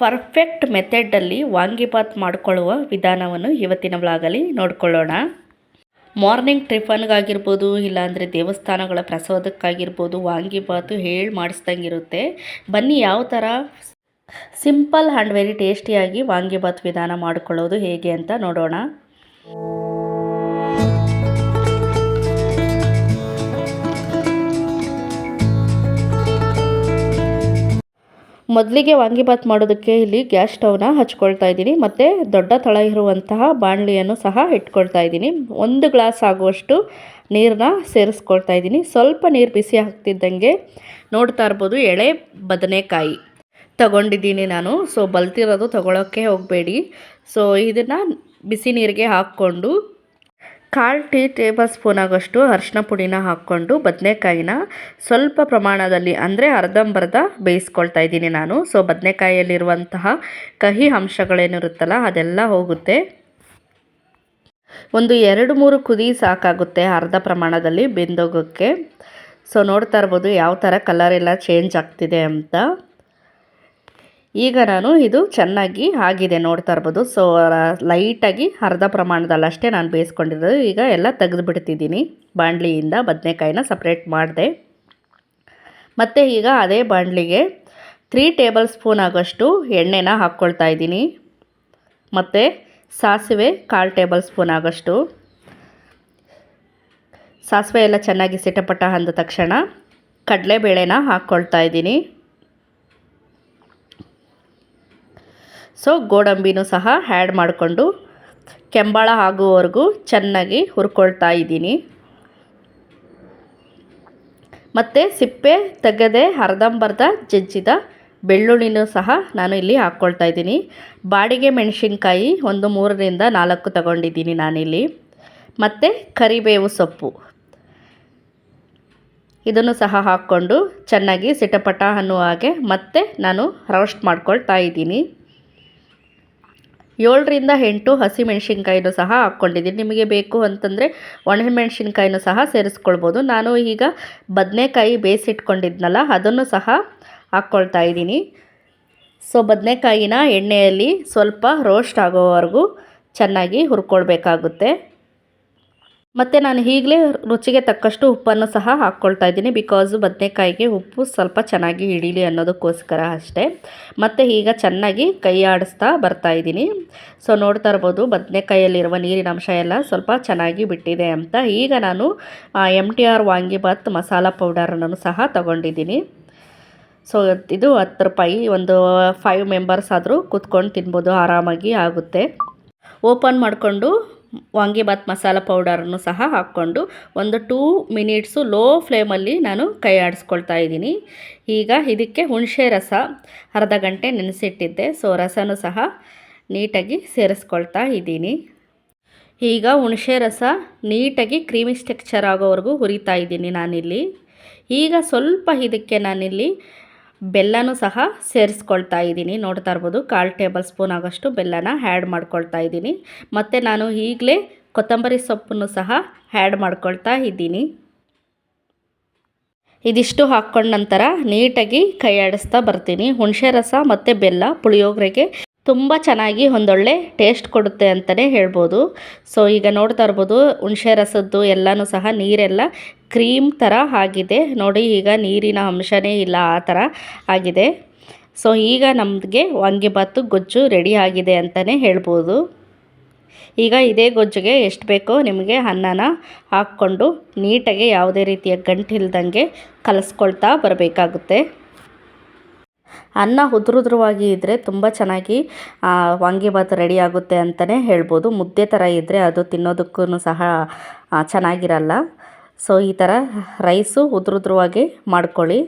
Perfect ಮೆಥಡಲ್ಲಿ vangibath ಮಾಡಿಕೊಳ್ಳುವ ವಿಧಾನವನ್ನು ಇವತ್ತಿನ ವ್ಲಾಗಲ್ಲಿ ನೋಡ್ಕೊಳ್ಳೋಣ. ಮಾರ್ನಿಂಗ್ ಟಿಫನ್ಗಾಗಿರ್ಬೋದು, ಇಲ್ಲಾಂದರೆ ದೇವಸ್ಥಾನಗಳ ಪ್ರಸಾದಕ್ಕಾಗಿರ್ಬೋದು ವಾಂಗಿಬಾತು ಹೇಳಿ ಮಾಡಿಸ್ದಂಗಿರುತ್ತೆ. ಬನ್ನಿ ಯಾವ ಥರ? ಸಿಂಪಲ್ ಆ್ಯಂಡ್ ವೆರಿ ಟೇಸ್ಟಿಯಾಗಿ ವಾಂಗಿಬಾತ್ ವಿಧಾನ ಮಾಡಿಕೊಳ್ಳೋದು ಹೇಗೆ ಅಂತ ನೋಡೋಣ. ಮೊದಲಿಗೆ ವಾಂಗಿಬಾತ್ ಮಾಡೋದಕ್ಕೆ ಇಲ್ಲಿ ಗ್ಯಾಸ್ ಸ್ಟವ್ನ ಹಚ್ಕೊಳ್ತಾ ಇದ್ದೀನಿ. ಮತ್ತು ದೊಡ್ಡ ತಳ ಇರುವಂತಹ ಬಾಣಲಿಯನ್ನು ಸಹ ಇಟ್ಕೊಳ್ತಾ ಇದ್ದೀನಿ. ಒಂದು ಗ್ಲಾಸ್ ಆಗುವಷ್ಟು ನೀರನ್ನ ಸೇರಿಸ್ಕೊಳ್ತಾ ಇದ್ದೀನಿ. ಸ್ವಲ್ಪ ನೀರು ಬಿಸಿ ಹಾಕ್ತಿದ್ದಂಗೆ ನೋಡ್ತಾ ಇರ್ಬೋದು ಎಳೆ ಬದನೆಕಾಯಿ. ತಗೊಂಡಿದ್ದೀನಿ ನಾನು. ಸೊ, ಬಲ್ತಿರೋದು ತಗೊಳ್ಳೋಕ್ಕೆ ಹೋಗಬೇಡಿ. ಸೊ, ಇದನ್ನು ಬಿಸಿ ನೀರಿಗೆ ಹಾಕ್ಕೊಂಡು ಕಾಲು ಟೀ ಟೇಬಲ್ ಸ್ಪೂನ್ ಆಗೋಷ್ಟು ಅರಿಶಿನ ಪುಡಿನ ಹಾಕ್ಕೊಂಡು ಬದನೆಕಾಯಿನ ಸ್ವಲ್ಪ ಪ್ರಮಾಣದಲ್ಲಿ ಅಂದರೆ ಅರ್ಧಂಬರ್ಧ ಬೇಯಿಸ್ಕೊಳ್ತಾ ಇದ್ದೀನಿ ನಾನು. ಸೊ ಬದನೆಕಾಯಿಯಲ್ಲಿರುವಂತಹ ಕಹಿ ಅಂಶಗಳೇನಿರುತ್ತಲ್ಲ, ಅದೆಲ್ಲ ಹೋಗುತ್ತೆ. ಒಂದು ಎರಡು ಮೂರು ಕುದಿ ಸಾಕಾಗುತ್ತೆ ಅರ್ಧ ಪ್ರಮಾಣದಲ್ಲಿ ಬೆಂದೋಗೋಕ್ಕೆ. ಸೊ ನೋಡ್ತಾ ಇರ್ಬೋದು ಯಾವ ಥರ ಕಲರ್ ಎಲ್ಲ ಚೇಂಜ್ ಆಗ್ತಿದೆ ಅಂತ. ಈಗ ನಾನು ಇದು ಚೆನ್ನಾಗಿ ಆಗಿದೆ ನೋಡ್ತಾ ಇರ್ಬೋದು. ಸೊ ಲೈಟಾಗಿ ಅರ್ಧ ಪ್ರಮಾಣದಲ್ಲಿ ಅಷ್ಟೇ ನಾನು ಬೇಯಿಸ್ಕೊಂಡಿರೋದು. ಈಗ ಎಲ್ಲ ತೆಗೆದು ಬಿಡ್ತಿದ್ದೀನಿ ಬಾಣಲಿಯಿಂದ ಬದನೆಕಾಯಿನ ಸಪ್ರೇಟ್ ಮಾಡಿದೆ. ಮತ್ತು ಈಗ ಅದೇ ಬಾಣಲಿಗೆ ತ್ರೀ ಟೇಬಲ್ ಸ್ಪೂನ್ ಆಗೋಷ್ಟು ಎಣ್ಣೆನ ಹಾಕ್ಕೊಳ್ತಾ ಇದ್ದೀನಿ. ಮತ್ತು ಸಾಸಿವೆ ಕಾಲು ಟೇಬಲ್ ಸ್ಪೂನ್ ಆಗೋಷ್ಟು. ಸಾಸಿವೆ ಎಲ್ಲ ಚೆನ್ನಾಗಿ ಸಿಟಪಟ ಅಂದ ತಕ್ಷಣ ಕಡಲೆಬೇಳೆನ ಹಾಕ್ಕೊಳ್ತಾ ಇದ್ದೀನಿ. ಸೊ ಗೋಡಂಬಿನೂ ಸಹ ಆ್ಯಡ್ ಮಾಡಿಕೊಂಡು ಕೆಂಬಾಳ ಆಗುವವರೆಗೂ ಚೆನ್ನಾಗಿ ಹುರ್ಕೊಳ್ತಾ ಇದ್ದೀನಿ. ಮತ್ತು ಸಿಪ್ಪೆ ತೆಗೆದೆ ಅರ್ಧಂಬರ್ಧ ಜಜ್ಜಿದ ಬೆಳ್ಳುಳ್ಳಿನೂ ಸಹ ನಾನು ಇಲ್ಲಿ ಹಾಕ್ಕೊಳ್ತಾ ಇದ್ದೀನಿ. ಬಾಡಿಗೆ ಮೆಣಸಿನ್ಕಾಯಿ ಒಂದು ಮೂರರಿಂದ ನಾಲ್ಕು ತಗೊಂಡಿದ್ದೀನಿ ನಾನಿಲ್ಲಿ. ಮತ್ತು ಕರಿಬೇವು ಸೊಪ್ಪು. ಇದನ್ನು ಸಹ ಹಾಕ್ಕೊಂಡು ಚೆನ್ನಾಗಿ ಸಿಟಪಟ ಅನ್ನುವ ಹಾಗೆ ಮತ್ತೆ ನಾನು ರೋಸ್ಟ್ ಮಾಡ್ಕೊಳ್ತಾ ಇದ್ದೀನಿ. ಏಳರಿಂದ ಎಂಟು ಹಸಿಮೆಣ್ಸಿನ್ಕಾಯಿನೂ ಸಹ ಹಾಕ್ಕೊಂಡಿದ್ದೀನಿ. ನಿಮಗೆ ಬೇಕು ಅಂತಂದರೆ ಒಣಮೆಣ್ಸಿನ್ಕಾಯಿನೂ ಸಹ ಸೇರಿಸ್ಕೊಳ್ಬೋದು. ನಾನು ಈಗ ಬದನೆಕಾಯಿ ಬೇಯಿಸಿಟ್ಕೊಂಡಿದ್ನಲ್ಲ, ಅದನ್ನು ಸಹ ಹಾಕ್ಕೊಳ್ತಾ ಇದ್ದೀನಿ. ಸೊ, ಬದನೆಕಾಯಿನ ಎಣ್ಣೆಯಲ್ಲಿ ಸ್ವಲ್ಪ ರೋಸ್ಟ್ ಆಗೋವರೆಗೂ ಚೆನ್ನಾಗಿ ಹುರ್ಕೊಳ್ಬೇಕಾಗುತ್ತೆ. ಮತ್ತು ನಾನು ಈಗಲೇ ರುಚಿಗೆ ತಕ್ಕಷ್ಟು ಉಪ್ಪನ್ನು ಸಹ ಹಾಕ್ಕೊಳ್ತಾ ಇದ್ದೀನಿ. ಬಿಕಾಸ್ ಬದನೆಕಾಯಿಗೆ ಉಪ್ಪು ಸ್ವಲ್ಪ ಚೆನ್ನಾಗಿ ಹಿಡೀಲಿ ಅನ್ನೋದಕ್ಕೋಸ್ಕರ ಅಷ್ಟೇ. ಮತ್ತು ಈಗ ಚೆನ್ನಾಗಿ ಕೈ ಆಡಿಸ್ತಾ ಬರ್ತಾ ಇದ್ದೀನಿ. ಸೊ ನೋಡ್ತಾ ಇರ್ಬೋದು ಬದನೆಕಾಯಲ್ಲಿರುವ ನೀರಿನ ಅಂಶ ಎಲ್ಲ ಸ್ವಲ್ಪ ಚೆನ್ನಾಗಿ ಬಿಟ್ಟಿದೆ ಅಂತ. ಈಗ ನಾನು M T R vangibath masala ಪೌಡರನ್ನು ಸಹ ತಗೊಂಡಿದ್ದೀನಿ. ಸೊ ಇದು ಹತ್ತು ರೂಪಾಯಿ, ಒಂದು ಫೈವ್ ಮೆಂಬರ್ಸ್ ಆದರೂ ಕೂತ್ಕೊಂಡು ತಿನ್ಬೋದು, ಆರಾಮಾಗಿ ಆಗುತ್ತೆ. ಓಪನ್ ಮಾಡಿಕೊಂಡು ವಾಂಗಿಬಾತ್ ಮಸಾಲ ಪೌಡರನ್ನು ಸಹ ಹಾಕ್ಕೊಂಡು ಒಂದು ಟೂ ಮಿನಿಟ್ಸು ಲೋ ಫ್ಲೇಮಲ್ಲಿ ನಾನು ಕೈ ಆಡಿಸ್ಕೊಳ್ತಾ ಇದ್ದೀನಿ. ಈಗ ಇದಕ್ಕೆ ಹುಣಸೆ ರಸ ಅರ್ಧ ಗಂಟೆ ನೆನೆಸಿಟ್ಟಿದ್ದೆ. ಸೊ, ರಸನೂ ಸಹ ನೀಟಾಗಿ ಸೇರಿಸ್ಕೊಳ್ತಾ ಇದ್ದೀನಿ. ಈಗ ಹುಣಸೆ ರಸ ನೀಟಾಗಿ ಕ್ರೀಮಿ ಸ್ಟೆಕ್ಚರ್ ಆಗೋವರೆಗೂ ಹುರಿತಾ ಇದ್ದೀನಿ ನಾನಿಲ್ಲಿ. ಈಗ ಸ್ವಲ್ಪ ಇದಕ್ಕೆ ನಾನಿಲ್ಲಿ ಬೆಲ್ಲನೂ ಸಹ ಸೇರಿಸ್ಕೊಳ್ತಾ ಇದ್ದೀನಿ. ನೋಡ್ತಾ ಇರ್ಬೋದು, ಕಾಲು ಟೇಬಲ್ ಸ್ಪೂನ್ ಆಗೋಷ್ಟು ಬೆಲ್ಲನ ಆ್ಯಡ್ ಮಾಡ್ಕೊಳ್ತಾ ಇದ್ದೀನಿ. ಮತ್ತು ನಾನು ಈಗಲೇ ಕೊತ್ತಂಬರಿ ಸೊಪ್ಪನ್ನು ಸಹ ಆ್ಯಡ್ ಮಾಡ್ಕೊಳ್ತಾ ಇದ್ದೀನಿ. ಇದಿಷ್ಟು ಹಾಕ್ಕೊಂಡ ನಂತರ ನೀಟಾಗಿ ಕೈ ಆಡಿಸ್ತಾ ಬರ್ತೀನಿ. ಹುಣಸೆ ರಸ ಮತ್ತು ಬೆಲ್ಲ ಪುಳಿಯೋಗರೆಗೆ ತುಂಬ ಚೆನ್ನಾಗಿ ಒಂದೊಳ್ಳೆ ಟೇಸ್ಟ್ ಕೊಡುತ್ತೆ ಅಂತಲೇ ಹೇಳ್ಬೋದು. ಸೊ ಈಗ ನೋಡ್ತಾ ಇರ್ಬೋದು, ಹುಣಸೆ ರಸದ್ದು ಎಲ್ಲನೂ ಸಹ ನೀರೆಲ್ಲ ಕ್ರೀಮ್ ಥರ ಆಗಿದೆ. ನೋಡಿ, ಈಗ ನೀರಿನ ಅಂಶನೇ ಇಲ್ಲ, ಆ ಥರ ಆಗಿದೆ. ಸೊ ಈಗ ನಮಗೆ ವಾಂಗಿಭಾತು ಗೊಜ್ಜು ರೆಡಿ ಆಗಿದೆ ಅಂತಲೇ ಹೇಳ್ಬೋದು. ಈಗ ಇದೇ ಗೊಜ್ಜಿಗೆ ಎಷ್ಟು ಬೇಕೋ ನಿಮಗೆ ಅನ್ನನ ಹಾಕ್ಕೊಂಡು ನೀಟಾಗಿ ಯಾವುದೇ ರೀತಿಯ ಗಂಟಿಲ್ದಂಗೆ ಕಲಸ್ಕೊಳ್ತಾ ಬರಬೇಕಾಗುತ್ತೆ. ಅನ್ನ ಉದುರುದ್ರವಾಗಿ ಇದ್ದರೆ ತುಂಬ ಚೆನ್ನಾಗಿ ವಾಂಗಿಬಾತ್ ರೆಡಿ ಆಗುತ್ತೆ ಅಂತಲೇ ಹೇಳ್ಬೋದು. ಮುದ್ದೆ ಥರ ಇದ್ದರೆ ಅದು ತಿನ್ನೋದಕ್ಕೂ ಸಹ ಚೆನ್ನಾಗಿರಲ್ಲ. ಸೊ ಈ ಥರ ರೈಸು ಉದ್ರುದ್ರವಾಗಿ ಮಾಡ್ಕೊಳ್ಳಿ.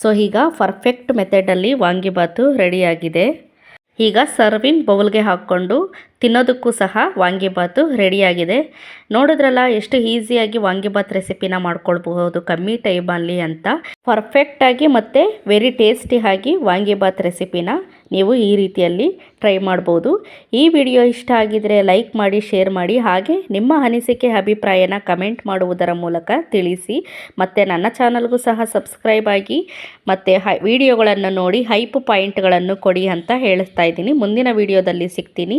ಸೊ ಈಗ ಪರ್ಫೆಕ್ಟ್ ಮೆಥಡಲ್ಲಿ ವಾಂಗಿಬಾತು ರೆಡಿಯಾಗಿದೆ ಈಗ ಸರ್ವಿಂಗ್ ಬೌಲ್ಗೆ ಹಾಕ್ಕೊಂಡು ತಿನ್ನೋದಕ್ಕೂ ಸಹ ವಾಂಗಿಬಾತು ರೆಡಿಯಾಗಿದೆ. ನೋಡಿದ್ರಲ್ಲ, ಎಷ್ಟು ಈಸಿಯಾಗಿ ವಾಂಗಿಬಾತ್ ರೆಸಿಪಿನ ಮಾಡ್ಕೊಳ್ಬಹುದು, ಕಮ್ಮಿ ಟೈಮಲ್ಲಿ ಅಂತ. ಪರ್ಫೆಕ್ಟಾಗಿ ಮತ್ತು ವೆರಿ ಟೇಸ್ಟಿ ಆಗಿ ವಾಂಗಿಬಾತ್ ರೆಸಿಪಿನ ನೀವು ಈ ರೀತಿಯಲ್ಲಿ ಟ್ರೈ ಮಾಡ್ಬೋದು. ಈ ವಿಡಿಯೋ ಇಷ್ಟ ಆಗಿದರೆ ಲೈಕ್ ಮಾಡಿ ಶೇರ್ ಮಾಡಿ, ಹಾಗೆ ನಿಮ್ಮ ಅನಿಸಿಕೆ, ಅಭಿಪ್ರಾಯನ ಕಮೆಂಟ್ ಮಾಡುವುದರ ಮೂಲಕ ತಿಳಿಸಿ. ಮತ್ತು ನನ್ನ ಚಾನಲ್ಗೂ ಸಹ ಸಬ್ಸ್ಕ್ರೈಬ್ ಆಗಿ, ಮತ್ತು ಹೈ ವಿಡಿಯೋಗಳನ್ನು ನೋಡಿ ಹೈಪ್ ಪಾಯಿಂಟ್ಗಳನ್ನು ಕೊಡಿ ಅಂತ ಹೇಳ್ತಾ ಇದ್ದೀನಿ. ಮುಂದಿನ ವಿಡಿಯೋದಲ್ಲಿ ಸಿಗ್ತೀನಿ.